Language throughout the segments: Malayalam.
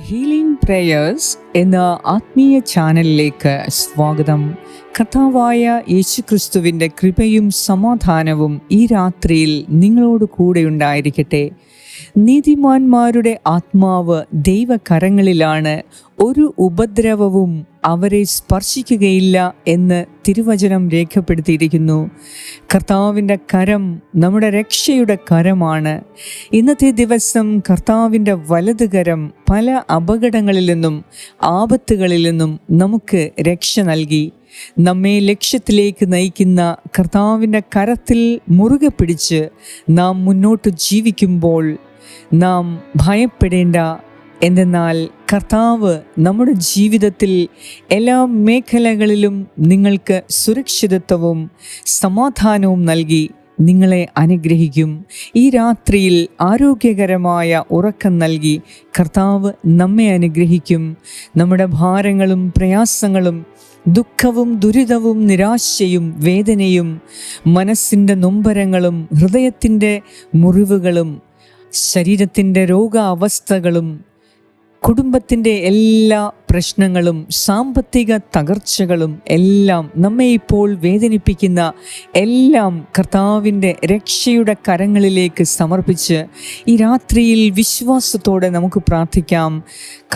ഹീലിംഗ് പ്രേയേഴ്സ് എന്ന ആത്മീയ ചാനലിലേക്ക് സ്വാഗതം. കഥാവായ യേശുക്രിസ്തുവിന്റെ കൃപയും സമാധാനവും ഈ രാത്രിയിൽ നിങ്ങളോട് കൂടെ ഉണ്ടായിരിക്കട്ടെ. നീതിമാന്മാരുടെ ആത്മാവ് ദൈവകരങ്ങളിലാണ്. ഒരു ഉപദ്രവവും അവരെ സ്പർശിക്കുകയില്ല എന്ന് തിരുവചനം രേഖപ്പെടുത്തിയിരിക്കുന്നു. കർത്താവിന്റെ കരം നമ്മുടെ രക്ഷയുടെ കരമാണ്. ഇന്നത്തെ ദിവസം കർത്താവിന്റെ വലത് കരം പല അപകടങ്ങളിൽ നിന്നും ആപത്തുകളിൽ നിന്നും നമുക്ക് രക്ഷ നൽകി. നമ്മെ ലക്ഷ്യത്തിലേക്ക് നയിക്കുന്ന കർത്താവിന്റെ കരത്തിൽ മുറുകെ പിടിച്ച് നാം മുന്നോട്ട് ജീവിക്കുമ്പോൾ നാം ഭയപ്പെടേണ്ട. എന്തെന്നാൽ കർത്താവ് നമ്മുടെ ജീവിതത്തിൽ എല്ലാ മേഖലകളിലും നിങ്ങൾക്ക് സുരക്ഷിതത്വവും സമാധാനവും നൽകി നിങ്ങളെ അനുഗ്രഹിക്കും. ഈ രാത്രിയിൽ ആരോഗ്യകരമായ ഉറക്കം നൽകി കർത്താവ് നമ്മെ അനുഗ്രഹിക്കും. നമ്മുടെ ഭാരങ്ങളും പ്രയാസങ്ങളും ദുഃഖവും ദുരിതവും നിരാശയും വേദനയും മനസ്സിന്റെ നൊമ്പരങ്ങളും ഹൃദയത്തിന്റെ മുറിവുകളും ശരീരത്തിന്റെ രോഗാവസ്ഥകളും കുടുംബത്തിന്റെ എല്ലാ പ്രശ്നങ്ങളും സാമ്പത്തിക തകർച്ചകളും എല്ലാം നമ്മെ ഇപ്പോൾ വേദനിപ്പിക്കുന്ന എല്ലാം കർത്താവിന്റെ രക്ഷയുടെ കരങ്ങളിലേക്ക് സമർപ്പിച്ച് ഈ രാത്രിയിൽ വിശ്വാസത്തോടെ നമുക്ക് പ്രാർത്ഥിക്കാം.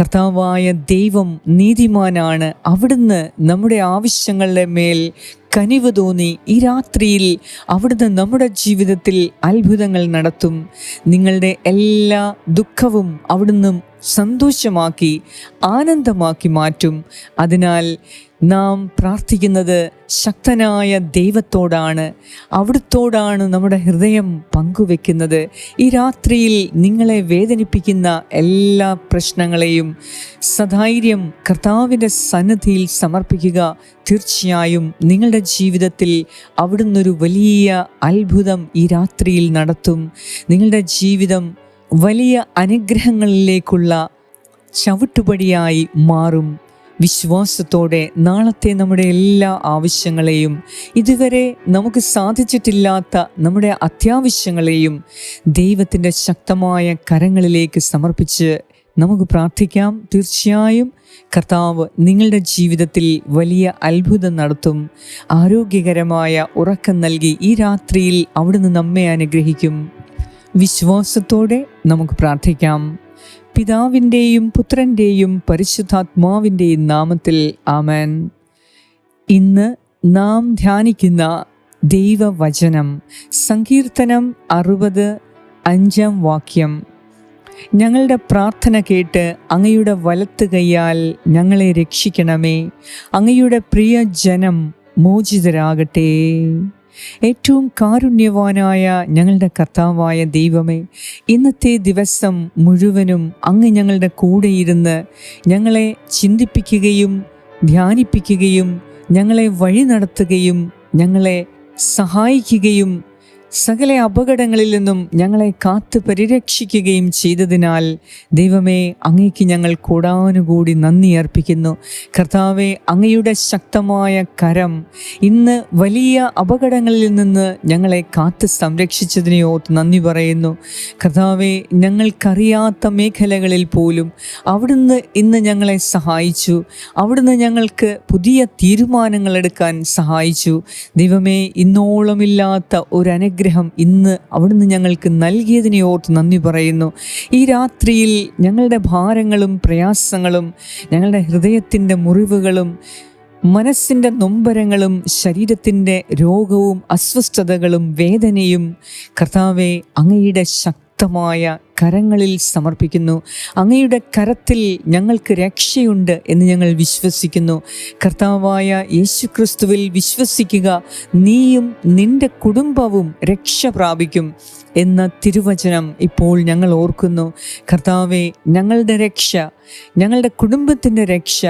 കർത്താവായ ദൈവം നീതിമാനാണ് അവിടുന്ന് നമ്മുടെ ആവശ്യങ്ങളുടെ മേൽ കനിവ് തോന്നി ഈ രാത്രിയിൽ അവിടുന്ന് നമ്മുടെ ജീവിതത്തിൽ അത്ഭുതങ്ങൾ നടത്തും. നിങ്ങളുടെ എല്ലാ ദുഃഖവും അവിടുന്ന് സന്തോഷമാക്കി ആനന്ദമാക്കി മാറ്റും. അതിനാൽ നാം പ്രാർത്ഥിക്കുന്നത് ശക്തനായ ദൈവത്തോടാണ്. അവിടുത്തോടാണ് നമ്മുടെ ഹൃദയം പങ്കുവെക്കുന്നത്. ഈ രാത്രിയിൽ നിങ്ങളെ വേദനിപ്പിക്കുന്ന എല്ലാ പ്രശ്നങ്ങളെയും സധൈര്യം കർത്താവിന്റെ സന്നദ്ധിയിൽ സമർപ്പിക്കുക. തീർച്ചയായും നിങ്ങളുടെ ജീവിതത്തിൽ അവിടുന്ന് ഒരു വലിയ അത്ഭുതം ഈ രാത്രിയിൽ നടത്തും. നിങ്ങളുടെ ജീവിതം വലിയ അനുഗ്രഹങ്ങളിലേക്കുള്ള ചവിട്ടുപടിയായി മാറും. വിശ്വാസത്തോടെ നാളത്തെ നമ്മുടെ എല്ലാ ആവശ്യങ്ങളെയും ഇതുവരെ നമുക്ക് സാധിച്ചിട്ടില്ലാത്ത നമ്മുടെ അത്യാവശ്യങ്ങളെയും ദൈവത്തിന്റെ ശക്തമായ കരങ്ങളിലേക്ക് സമർപ്പിച്ച് നമുക്ക് പ്രാർത്ഥിക്കാം. തീർച്ചയായും കർത്താവ് നിങ്ങളുടെ ജീവിതത്തിൽ വലിയ അത്ഭുതം നടത്തും. ആരോഗ്യകരമായ ഉറക്കം നൽകി ഈ രാത്രിയിൽ അവിടുന്ന് നമ്മെ അനുഗ്രഹിക്കും. വിശ്വാസത്തോടെ നമുക്ക് പ്രാർത്ഥിക്കാം. പിതാവിന്റെയും പുത്രന്റെയും പരിശുദ്ധാത്മാവിന്റെയും നാമത്തിൽ ആമേൻ. ഇന്ന് നാം ധ്യാനിക്കുന്ന ദൈവവചനം സങ്കീർത്തനം അറുപത് അഞ്ചാം വാക്യം. ഞങ്ങളുടെ പ്രാർത്ഥന കേട്ട് അങ്ങയുടെ വലത്ത് കൈയാൽ ഞങ്ങളെ രക്ഷിക്കണമേ. അങ്ങയുടെ പ്രിയ ജനം മോചിതരാകട്ടെ. ഏറ്റവും കാരുണ്യവാനായ ഞങ്ങളുടെ കർത്താവായ ദൈവമേ ഇന്നത്തെ ദിവസം മുഴുവനും അങ്ങ് ഞങ്ങളുടെ കൂടെ ഇരുന്ന് ഞങ്ങളെ ചിന്തിപ്പിക്കുകയും ധ്യാനിപ്പിക്കുകയും ഞങ്ങളെ വഴി നടത്തുകയും ഞങ്ങളെ സഹായിക്കുകയും സകല അപകടങ്ങളിൽ നിന്നും ഞങ്ങളെ കാത്തു പരിരക്ഷിക്കുകയും ചെയ്തതിനാൽ ദൈവമേ അങ്ങയ്ക്ക് ഞങ്ങൾ കൂടാനുകൂടി നന്ദി അർപ്പിക്കുന്നു. കർത്താവെ അങ്ങയുടെ ശക്തമായ കരം ഇന്ന് വലിയ അപകടങ്ങളിൽ നിന്ന് ഞങ്ങളെ കാത്ത് സംരക്ഷിച്ചതിനെ ഓർത്ത് നന്ദി പറയുന്നു. കർത്താവെ ഞങ്ങൾക്കറിയാത്ത മേഖലകളിൽ പോലും അവിടുന്ന് ഇന്ന് ഞങ്ങളെ സഹായിച്ചു. അവിടുന്ന് ഞങ്ങൾക്ക് പുതിയ തീരുമാനങ്ങൾ എടുക്കാൻ സഹായിച്ചു. ദൈവമേ ഇന്നോളമില്ലാത്ത ഒരു അനുഗ്രഹം ഇന്ന് അവിടുന്ന് ഞങ്ങൾക്ക് നൽകിയതിനെ ഓർത്ത് നന്ദി പറയുന്നു. ഈ രാത്രിയിൽ ഞങ്ങളുടെ ഭാരങ്ങളും പ്രയാസങ്ങളും ഞങ്ങളുടെ ഹൃദയത്തിന്റെ മുറിവുകളും മനസ്സിന്റെ നൊമ്പരങ്ങളും ശരീരത്തിന്റെ രോഗവും അസ്വസ്ഥതകളും വേദനയും കർത്താവെ അങ്ങയുടെ ശക്തമായ കരങ്ങളിൽ സമർപ്പിക്കുന്നു. അങ്ങയുടെ കരത്തിൽ ഞങ്ങൾക്ക് രക്ഷയുണ്ട് എന്ന് ഞങ്ങൾ വിശ്വസിക്കുന്നു. കർത്താവായ യേശുക്രിസ്തുവിൽ വിശ്വസിക്കുക നീയും നിന്റെ കുടുംബവും രക്ഷ പ്രാപിക്കും എന്ന തിരുവചനം ഇപ്പോൾ ഞങ്ങൾ ഓർക്കുന്നു. കർത്താവെ ഞങ്ങളുടെ രക്ഷ ഞങ്ങളുടെ കുടുംബത്തിന്റെ രക്ഷ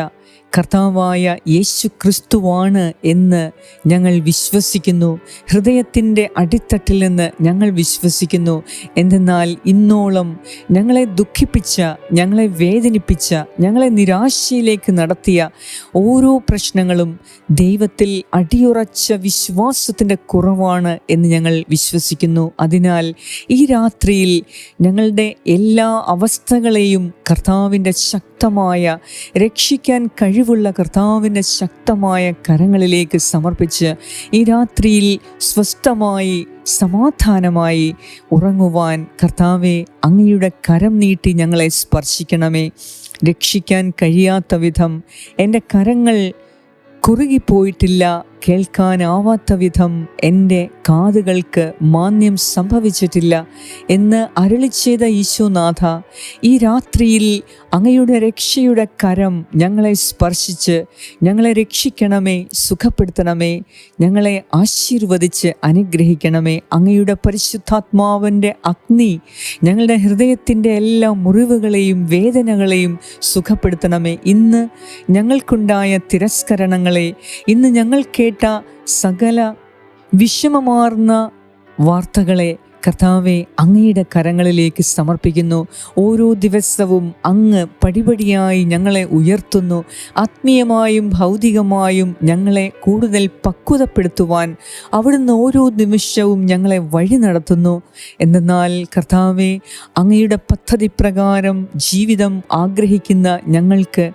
കർത്താവായ യേശു ക്രിസ്തുവാണ് എന്ന് ഞങ്ങൾ വിശ്വസിക്കുന്നു. ഹൃദയത്തിന്റെ അടിത്തട്ടിൽ നിന്ന് ഞങ്ങൾ വിശ്വസിക്കുന്നു. എന്തെന്നാൽ ഇന്നോളം ഞങ്ങളെ ദുഃഖിപ്പിച്ച ഞങ്ങളെ വേദനിപ്പിച്ച ഞങ്ങളെ നിരാശയിലേക്ക് നടത്തിയ ഓരോ പ്രശ്നങ്ങളും ദൈവത്തിൽ അടിയുറച്ച വിശ്വാസത്തിന്റെ കുറവാണ് എന്ന് ഞങ്ങൾ വിശ്വസിക്കുന്നു. അതിനാൽ ഈ രാത്രിയിൽ ഞങ്ങളുടെ എല്ലാ അവസ്ഥകളെയും കർത്താവിന്റെ ശക്തമായ രക്ഷിക്കാൻ കഴിവുള്ള കർത്താവിന്റെ ശക്തമായ കരങ്ങളിലേക്ക് സമർപ്പിച്ച് ഈ രാത്രിയിൽ സ്വസ്ഥമായി സമാധാനമായി ഉറങ്ങുവാൻ കർത്താവെ അങ്ങയുടെ കരം നീട്ടി ഞങ്ങളെ സ്പർശിക്കണമേ. രക്ഷിക്കാൻ കഴിയാത്ത വിധം എന്റെ കരങ്ങൾ കുറുകിപ്പോയിട്ടില്ല. കേൾക്കാനാവാത്ത വിധം എന്റെ കാതുകൾക്ക് മാന്യം സംഭവിച്ചിട്ടില്ല എന്ന് അരളി ചെയ്ത ഈശോനാഥ ഈ രാത്രിയിൽ അങ്ങയുടെ രക്ഷയുടെ കരം ഞങ്ങളെ സ്പർശിച്ച് ഞങ്ങളെ രക്ഷിക്കണമേ സുഖപ്പെടുത്തണമേ ഞങ്ങളെ ആശീർവദിച്ച് അനുഗ്രഹിക്കണമേ. അങ്ങയുടെ പരിശുദ്ധാത്മാവിന്റെ അഗ്നി ഞങ്ങളുടെ ഹൃദയത്തിന്റെ എല്ലാ മുറിവുകളെയും വേദനകളെയും സുഖപ്പെടുത്തണമേ. ഇന്ന് ഞങ്ങൾക്കുണ്ടായ തിരസ്കരണങ്ങളെ ഇന്ന് ഞങ്ങൾ കേട്ട സകല വിഷമമാർന്ന വാർത്തകളെ കർത്താവെ അങ്ങയുടെ കരങ്ങളിലേക്ക് സമർപ്പിക്കുന്നു. ഓരോ ദിവസവും അങ്ങ് പടിപടിയായി ഞങ്ങളെ ഉയർത്തുന്നു. ആത്മീയമായും ഭൗതികമായും ഞങ്ങളെ കൂടുതൽ പക്വതപ്പെടുത്തുവാൻ അവിടുന്ന് ഓരോ നിമിഷവും ഞങ്ങളെ വഴി നടത്തുന്നു. എന്നാൽ കർത്താവെ അങ്ങയുടെ പദ്ധതി പ്രകാരം ജീവിതം ആഗ്രഹിക്കുന്ന ഞങ്ങൾക്ക്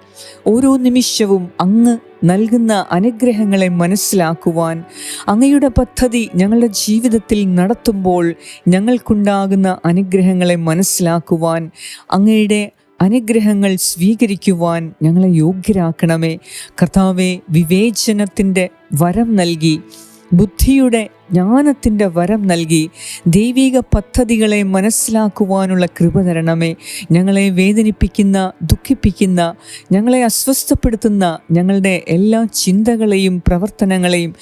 ഓരോ നിമിഷവും അങ്ങ് നൽകുന്ന അനുഗ്രഹങ്ങളെ മനസ്സിലാക്കുവാൻ അങ്ങയുടെ പദ്ധതി ഞങ്ങളുടെ ജീവിതത്തിൽ നടത്തുമ്പോൾ ഞങ്ങൾക്കുണ്ടാകുന്ന അനുഗ്രഹങ്ങളെ മനസ്സിലാക്കുവാൻ അങ്ങയുടെ അനുഗ്രഹങ്ങൾ സ്വീകരിക്കുവാൻ ഞങ്ങളെ യോഗ്യരാക്കണമേ. കർത്താവെ വിവേചനത്തിന്റെ വരം നൽകി ബുദ്ധിയുടെ ജ്ഞാനത്തിന്റെ വരം നൽകി ദൈവിക പദ്ധതികളെ മനസ്സിലാക്കുവാനുള്ള കൃപ തരണമേ. ഞങ്ങളെ വേദനിപ്പിക്കുന്ന ദുഃഖിപ്പിക്കുന്ന ഞങ്ങളെ അസ്വസ്ഥപ്പെടുത്തുന്ന ഞങ്ങളുടെ എല്ലാ ചിന്തകളെയും പ്രവർത്തനങ്ങളെയും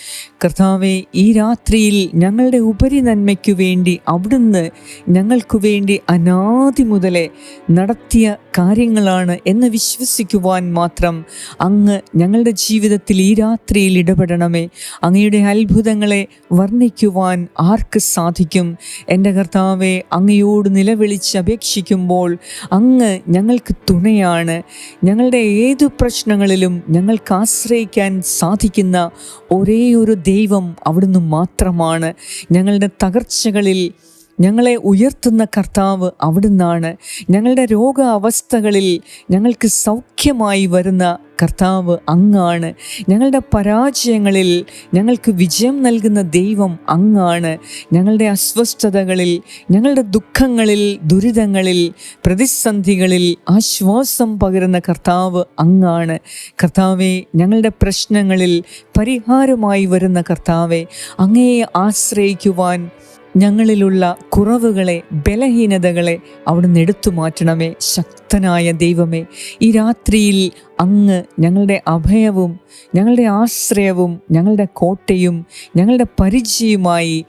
കർത്താവെ ഈ രാത്രിയിൽ ഞങ്ങളുടെ ഉപരി നന്മയ്ക്കു വേണ്ടി അവിടുന്ന് ഞങ്ങൾക്കു വേണ്ടി അനാദി മുതലേ നടത്തിയ കാര്യങ്ങളാണ് എന്ന് വിശ്വസിക്കുവാൻ മാത്രം അങ്ങ് ഞങ്ങളുടെ ജീവിതത്തിൽ ഈ രാത്രിയിൽ ഇടപെടണമേ. അങ്ങയുടെ അത്ഭുതങ്ങളെ വർണിക്കുവാൻ ആർക്ക് സാധിക്കും? എന്റെ കർത്താവെ അങ്ങയോട് നിലവിളിച്ച് അപേക്ഷിക്കുമ്പോൾ അങ്ങ് ഞങ്ങൾക്ക് തുണയാണ്. ഞങ്ങളുടെ ഏതു പ്രശ്നങ്ങളിലും ഞങ്ങൾക്ക് ആശ്രയിക്കാൻ സാധിക്കുന്ന ഒരേ ഒരു ദൈവം അവിടുന്ന് മാത്രമാണ്. ഞങ്ങളുടെ തകർച്ചകളിൽ ഞങ്ങളെ ഉയർത്തുന്ന കർത്താവ് അവിടുന്നാണ്. ഞങ്ങളുടെ രോഗാവസ്ഥകളിൽ ഞങ്ങൾക്ക് സൗഖ്യമായി വരുന്ന കർത്താവ് അങ്ങാണ്. ഞങ്ങളുടെ പരാജയങ്ങളിൽ ഞങ്ങൾക്ക് വിജയം നൽകുന്ന ദൈവം അങ്ങാണ്. ഞങ്ങളുടെ അസ്വസ്ഥതകളിൽ ഞങ്ങളുടെ ദുഃഖങ്ങളിൽ ദുരിതങ്ങളിൽ പ്രതിസന്ധികളിൽ ആശ്വാസം പകരുന്ന കർത്താവ് അങ്ങാണ്. കർത്താവെ ഞങ്ങളുടെ പ്രശ്നങ്ങളിൽ പരിഹാരമായി വരുന്ന കർത്താവെ അങ്ങയെ ആശ്രയിക്കുവാൻ ഞങ്ങളിലുള്ള കുറവുകളെ ബലഹീനതകളെ അവിടുന്ന് എടുത്തു മാറ്റണമേ. ശക്തനായ ദൈവമേ ഈ രാത്രിയിൽ അങ്ങ് ഞങ്ങളുടെ അഭയവും ഞങ്ങളുടെ ആശ്രയവും ഞങ്ങളുടെ കോട്ടയും ഞങ്ങളുടെ പരിചയവുമായി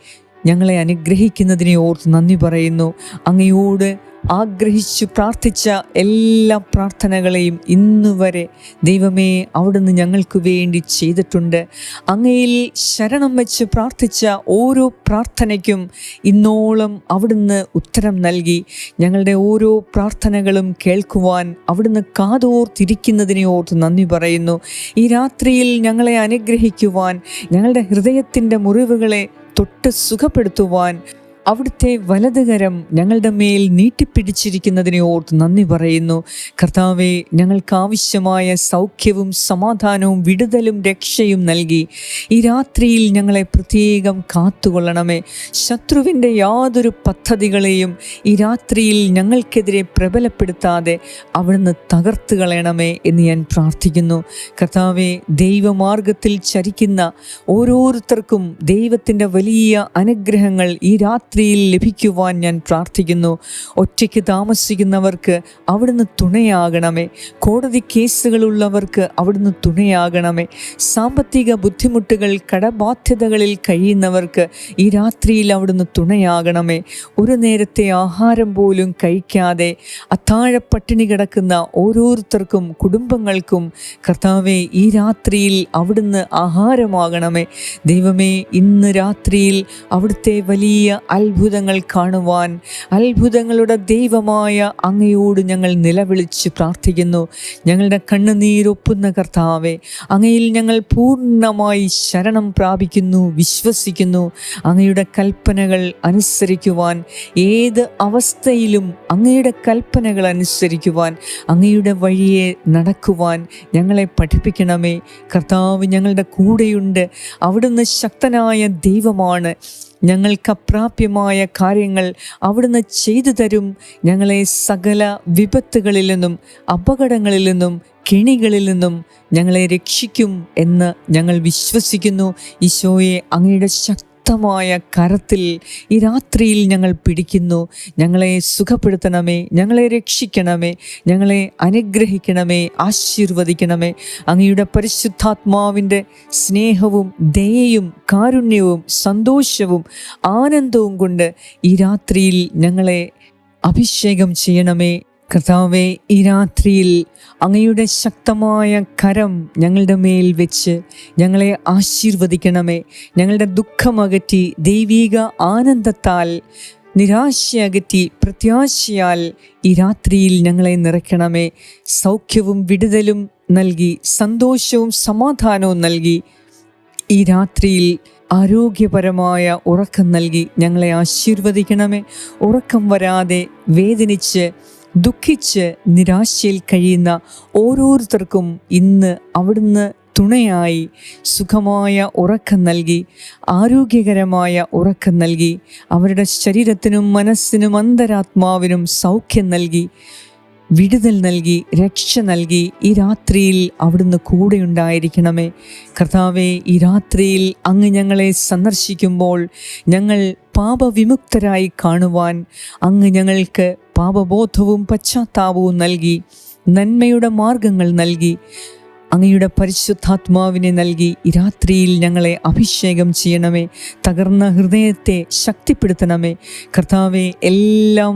ഞങ്ങളെ അനുഗ്രഹിക്കുന്നതിനെ ഓർത്ത് നന്ദി പറയുന്നു. അങ്ങയോട് ആഗ്രഹിച്ചു പ്രാർത്ഥിച്ച എല്ലാ പ്രാർത്ഥനകളെയും ഇന്നുവരെ ദൈവമേ അവിടുന്ന് ഞങ്ങൾക്ക് വേണ്ടി ചെയ്തിട്ടുണ്ട്. അങ്ങയിൽ ശരണം വെച്ച് പ്രാർത്ഥിച്ച ഓരോ പ്രാർത്ഥനയ്ക്കും ഇന്നോളം അവിടുന്ന് ഉത്തരം നൽകി. ഞങ്ങളുടെ ഓരോ പ്രാർത്ഥനകളും കേൾക്കുവാൻ അവിടുന്ന് കാതോർത്തിരിക്കുന്നതിനെ ഓർത്ത് നന്ദി പറയുന്നു. ഈ രാത്രിയിൽ ഞങ്ങളെ അനുഗ്രഹിക്കുവാൻ ഞങ്ങളുടെ ഹൃദയത്തിന്റെ മുറിവുകളെ തൊട്ട് സുഖപ്പെടുത്തുവാൻ അവിടുത്തെ വലതുകരം ഞങ്ങളുടെ മേൽ നീട്ടിപ്പിടിച്ചിരിക്കുന്നതിനെ ഓർത്ത് നന്ദി പറയുന്നു. കർത്താവെ ഞങ്ങൾക്ക് ആവശ്യമായ സൗഖ്യവും സമാധാനവും വിടുതലും രക്ഷയും നൽകി. ഈ രാത്രിയിൽ ഞങ്ങളെ പ്രത്യേകം കാത്തുകൊള്ളണമേ. ശത്രുവിന്റെ യാതൊരു പദ്ധതികളെയും ഈ രാത്രിയിൽ ഞങ്ങൾക്കെതിരെ പ്രബലപ്പെടുത്താതെ അവിടുന്ന് തകർത്തു കളയണമേ എന്ന് ഞാൻ പ്രാർത്ഥിക്കുന്നു. കർത്താവെ ദൈവമാർഗത്തിൽ ചരിക്കുന്ന ഓരോരുത്തർക്കും ദൈവത്തിന്റെ വലിയ അനുഗ്രഹങ്ങൾ ഈ രാത്രി രാത്രിയിൽ ലഭിക്കുവാൻ ഞാൻ പ്രാർത്ഥിക്കുന്നു. ഒറ്റയ്ക്ക് താമസിക്കുന്നവർക്ക് അവിടുന്ന് തുണയാകണമേ. കോടതി കേസുകളുള്ളവർക്ക് അവിടുന്ന് തുണയാകണമേ. സാമ്പത്തിക ബുദ്ധിമുട്ടുകൾ കടബാധ്യതകളിൽ കഴിയുന്നവർക്ക് ഈ രാത്രിയിൽ അവിടുന്ന് തുണയാകണമേ. ഒരു നേരത്തെ ആഹാരം പോലും കഴിക്കാതെ അത്താഴ പട്ടിണി കിടക്കുന്ന ഓരോരുത്തർക്കും കുടുംബങ്ങൾക്കും കർത്താവെ ഈ രാത്രിയിൽ അവിടുന്ന് ആഹാരമാകണമേ. ദൈവമേ ഇന്ന് രാത്രിയിൽ അവിടുത്തെ വലിയ അത്ഭുതങ്ങൾ കാണുവാൻ അത്ഭുതങ്ങളുടെ ദൈവമായ അങ്ങയോട് ഞങ്ങൾ നിലവിളിച്ച് പ്രാർത്ഥിക്കുന്നു. ഞങ്ങളുടെ കണ്ണുനീരൊപ്പുന്ന കർത്താവെ അങ്ങയിൽ ഞങ്ങൾ പൂർണമായി ശരണം പ്രാപിക്കുന്നു വിശ്വസിക്കുന്നു. അങ്ങയുടെ കൽപ്പനകൾ അനുസരിക്കുവാൻ ഏത് അവസ്ഥയിലും അങ്ങയുടെ കൽപ്പനകൾ അനുസരിക്കുവാൻ അങ്ങയുടെ വഴിയെ നടക്കുവാൻ ഞങ്ങളെ പഠിപ്പിക്കണമേ. കർത്താവ് ഞങ്ങളുടെ കൂടെയുണ്ട്. അവിടുന്ന് ശക്തനായ ദൈവമാണ്. ഞങ്ങൾക്ക് അപ്രാപ്യമായ കാര്യങ്ങൾ അവിടുന്ന് ചെയ്തു തരും. ഞങ്ങളെ സകല വിപത്തുകളിൽ നിന്നും അപകടങ്ങളിൽ നിന്നും കെണികളിൽ നിന്നും ഞങ്ങളെ രക്ഷിക്കും എന്ന് ഞങ്ങൾ വിശ്വസിക്കുന്നു. ഈശോയെ അങ്ങയുടെ ശക്തമായ കരത്തിൽ ഈ രാത്രിയിൽ ഞങ്ങൾ പിടിക്കുന്നു. ഞങ്ങളെ സുഖപ്പെടുത്തണമേ. ഞങ്ങളെ രക്ഷിക്കണമേ. ഞങ്ങളെ അനുഗ്രഹിക്കണമേ. ആശീർവദിക്കണമേ. അങ്ങയുടെ പരിശുദ്ധാത്മാവിന്റെ സ്നേഹവും ദയയും കാരുണ്യവും സന്തോഷവും ആനന്ദവും കൊണ്ട് ഈ രാത്രിയിൽ ഞങ്ങളെ അഭിഷേകം ചെയ്യണമേ. കർത്താവെ ഈ രാത്രിയിൽ അങ്ങയുടെ ശക്തമായ കരം ഞങ്ങളുടെ മേൽ വെച്ച് ഞങ്ങളെ ആശീർവദിക്കണമേ. ഞങ്ങളുടെ ദുഃഖമകറ്റി ദൈവീക ആനന്ദത്താൽ നിരാശയകറ്റി പ്രത്യാശയാൽ ഈ രാത്രിയിൽ ഞങ്ങളെ നിറയ്ക്കണമേ. സൗഖ്യവും വിടുതലും നൽകി സന്തോഷവും സമാധാനവും നൽകി ഈ രാത്രിയിൽ ആരോഗ്യപരമായ ഉറക്കം നൽകി ഞങ്ങളെ ആശീർവദിക്കണമേ. ഉറക്കം വരാതെ വേദനിച്ച് ദുഃഖിച്ച് നിരാശയിൽ കഴിയുന്ന ഓരോരുത്തർക്കും ഇന്ന് അവിടുന്ന് തുണയായി സുഖമായ ഉറക്കം നൽകി ആരോഗ്യകരമായ ഉറക്കം നൽകി അവരുടെ ശരീരത്തിനും മനസ്സിനും അന്തരാത്മാവിനും സൗഖ്യം നൽകി വിടുതൽ നൽകി രക്ഷ നൽകി ഈ രാത്രിയിൽ അവിടുന്ന് കൂടെ ഉണ്ടായിരിക്കണമേ കർത്താവെ ഈ രാത്രിയിൽ അങ്ങ് ഞങ്ങളെ സന്ദർശിക്കുമ്പോൾ ഞങ്ങൾ പാപവിമുക്തരായി കാണുവാൻ അങ്ങ് ഞങ്ങൾക്ക് പാപബോധവും പശ്ചാത്താപവും നൽകി നന്മയുടെ മാർഗങ്ങൾ നൽകി അങ്ങയുടെ പരിശുദ്ധാത്മാവിനെ നൽകി ഈ രാത്രിയിൽ ഞങ്ങളെ അഭിഷേകം ചെയ്യണമേ തകർന്ന ഹൃദയത്തെ ശക്തിപ്പെടുത്തണമേ. കർത്താവെ എല്ലാം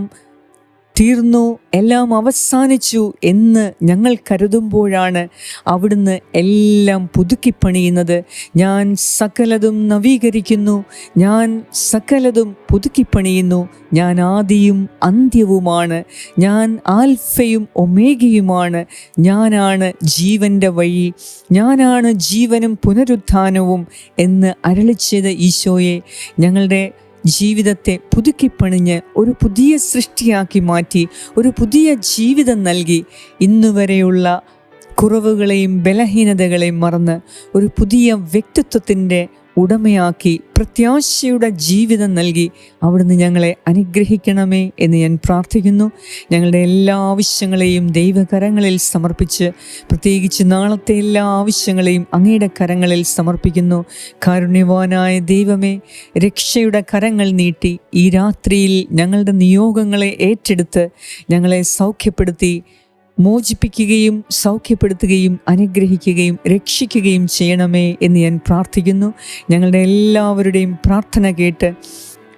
തീർന്നു എല്ലാം അവസാനിച്ചു എന്ന് ഞങ്ങൾ കരുതുമ്പോഴാണ് അവിടുന്ന് എല്ലാം പുതുക്കിപ്പണിയുന്നത് ഞാൻ സകലതും നവീകരിക്കുന്നു ഞാൻ സകലതും പുതുക്കിപ്പണിയുന്നു ഞാൻ ആദിയും അന്ത്യവുമാണ് ഞാൻ ആൽഫയും ഒമേഗയുമാണ്. ഞാനാണ് ജീവന്റെ വഴി ഞാനാണ് ജീവനും പുനരുത്ഥാനവും എന്ന് അരളിച്ചത് ഈശോയെ. ഞങ്ങളുടെ ജീവിതത്തെ പുതുക്കിപ്പണിഞ്ഞ് ഒരു പുതിയ സൃഷ്ടിയാക്കി മാറ്റി ഒരു പുതിയ ജീവിതം നൽകി. ഇന്നുവരെയുള്ള കുറവുകളെയും ബലഹീനതകളെയും മറന്ന് ഒരു പുതിയ വ്യക്തിത്വത്തിന്റെ ഉടമയാക്കി പ്രത്യാശയുടെ ജീവിതം നൽകി അവിടുന്ന് ഞങ്ങളെ അനുഗ്രഹിക്കണമേ എന്ന് ഞാൻ പ്രാർത്ഥിക്കുന്നു. ഞങ്ങളുടെ എല്ലാ ആവശ്യങ്ങളെയും ദൈവകരങ്ങളിൽ സമർപ്പിച്ച് പ്രത്യേകിച്ച് നാളത്തെ എല്ലാ ആവശ്യങ്ങളെയും അങ്ങയുടെ കരങ്ങളിൽ സമർപ്പിക്കുന്നു. കാരുണ്യവാനായ ദൈവമേ രക്ഷയുടെ കരങ്ങൾ നീട്ടി ഈ രാത്രിയിൽ ഞങ്ങളുടെ നിയോഗങ്ങളെ ഏറ്റെടുത്ത് ഞങ്ങളെ സൗഖ്യപ്പെടുത്തി മോചിപ്പിക്കുകയും സൗഖ്യപ്പെടുത്തുകയും അനുഗ്രഹിക്കുകയും രക്ഷിക്കുകയും ചെയ്യണമേ എന്ന് ഞാൻ പ്രാർത്ഥിക്കുന്നു. ഞങ്ങളുടെ എല്ലാവരുടെയും പ്രാർത്ഥന കേട്ട്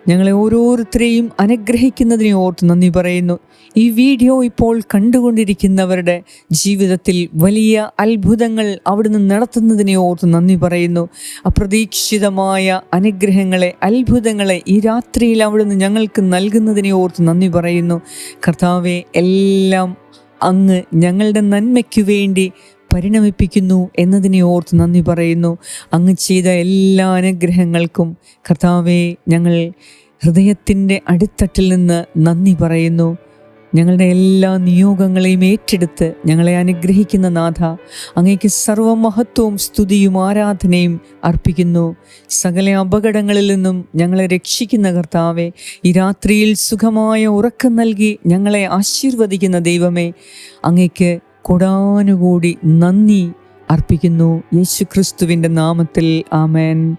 ഞങ്ങളെ ഓരോരുത്തരെയും അനുഗ്രഹിക്കുന്നതിനെ ഓർത്ത് നന്ദി പറയുന്നു. ഈ വീഡിയോ ഇപ്പോൾ കണ്ടുകൊണ്ടിരിക്കുന്നവരുടെ ജീവിതത്തിൽ വലിയ അത്ഭുതങ്ങൾ അവിടുന്ന് നടത്തുന്നതിനെ ഓർത്ത് നന്ദി പറയുന്നു. അപ്രതീക്ഷിതമായ അനുഗ്രഹങ്ങളെ അത്ഭുതങ്ങളെ ഈ രാത്രിയിൽ അവിടുന്ന് ഞങ്ങൾക്ക് നൽകുന്നതിനെ ഓർത്ത് നന്ദി പറയുന്നു. കർത്താവെ എല്ലാം അങ്ങ് ഞങ്ങളുടെ നന്മയ്ക്കു വേണ്ടി പരിണമിപ്പിക്കുന്നു എന്നതിനെ ഓർത്ത് നന്ദി പറയുന്നു. അങ്ങ് ചെയ്ത എല്ലാ അനുഗ്രഹങ്ങൾക്കും കർത്താവെ ഞങ്ങൾ ഹൃദയത്തിന്റെ അടിത്തട്ടിൽ നിന്ന് നന്ദി പറയുന്നു. ഞങ്ങളുടെ എല്ലാ നിയോഗങ്ങളെയും ഏറ്റെടുത്ത് ഞങ്ങളെ അനുഗ്രഹിക്കുന്ന നാഥ അങ്ങേക്ക് സർവമഹത്വവും സ്തുതിയും ആരാധനയും അർപ്പിക്കുന്നു. സകല അപകടങ്ങളിൽ നിന്നും ഞങ്ങളെ രക്ഷിക്കുന്ന കർത്താവെ ഈ രാത്രിയിൽ സുഖമായ ഉറക്കം നൽകി ഞങ്ങളെ ആശീർവദിക്കുന്ന ദൈവമേ അങ്ങേക്ക് കൊടാനുകൂടി നന്ദി അർപ്പിക്കുന്നു. യേശു ക്രിസ്തുവിന്റെ നാമത്തിൽ ആമേൻ.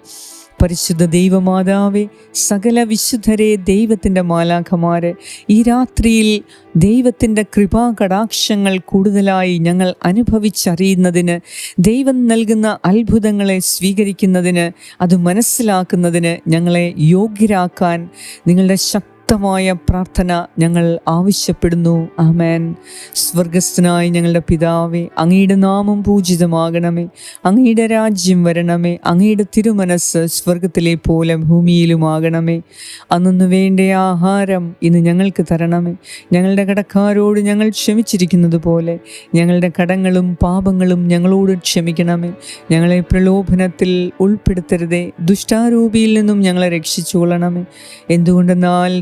പരിശുദ്ധ ദൈവമാതാവെ സകല വിശുദ്ധരെ ദൈവത്തിന്റെ മാലാഖമാര് ഈ രാത്രിയിൽ ദൈവത്തിന്റെ കൃപാകടാക്ഷങ്ങൾ കൂടുതലായി ഞങ്ങൾ അനുഭവിച്ചറിയുന്നതിന് ദൈവം നൽകുന്ന അത്ഭുതങ്ങളെ സ്വീകരിക്കുന്നതിന് അത് മനസ്സിലാക്കുന്നതിന് ഞങ്ങളെ യോഗ്യരാക്കാൻ നിങ്ങളുടെ ശക്തി ശക്തമായ പ്രാർത്ഥന ഞങ്ങൾ ആവശ്യപ്പെടുന്നു. ആമേൻ. സ്വർഗസ്ഥനായി ഞങ്ങളുടെ പിതാവേ അങ്ങയുടെ നാമം പൂജിതമാകണമേ. അങ്ങയുടെ രാജ്യം വരണമേ. അങ്ങയുടെ തിരുമനസ് സ്വർഗത്തിലെ പോലെ ഭൂമിയിലുമാകണമേ. അന്നു വേണ്ട ആഹാരം ഇന്ന് ഞങ്ങൾക്ക് തരണമേ. ഞങ്ങളുടെ കടക്കാരോട് ഞങ്ങൾ ക്ഷമിച്ചിരിക്കുന്നത് പോലെ ഞങ്ങളുടെ കടങ്ങളും പാപങ്ങളും ഞങ്ങളോട് ക്ഷമിക്കണമേ. ഞങ്ങളെ പ്രലോഭനത്തിൽ ഉൾപ്പെടുത്തരുതേ. ദുഷ്ടാരൂപിയിൽ നിന്നും ഞങ്ങളെ രക്ഷിച്ചുകൊള്ളണമേ. എന്തുകൊണ്ടെന്നാൽ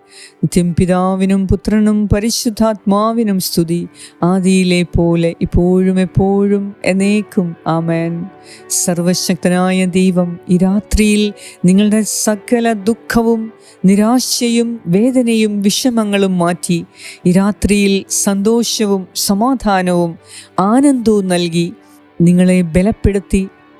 നിത്യം പിതാവിനും പുത്രനും പരിശുദ്ധാത്മാവിനും സ്തുതി ആദിയിലെ പോലെ ഇപ്പോഴും എപ്പോഴും എന്നേക്കും ആമേൻ. സർവശക്തനായ ദൈവം ഈ രാത്രിയിൽ നിങ്ങളുടെ സകല ദുഃഖവും നിരാശയും വേദനയും വിഷമങ്ങളും മാറ്റി ഈ രാത്രിയിൽ സന്തോഷവും സമാധാനവും ആനന്ദവും നൽകി നിങ്ങളെ ബലപ്പെടുത്തി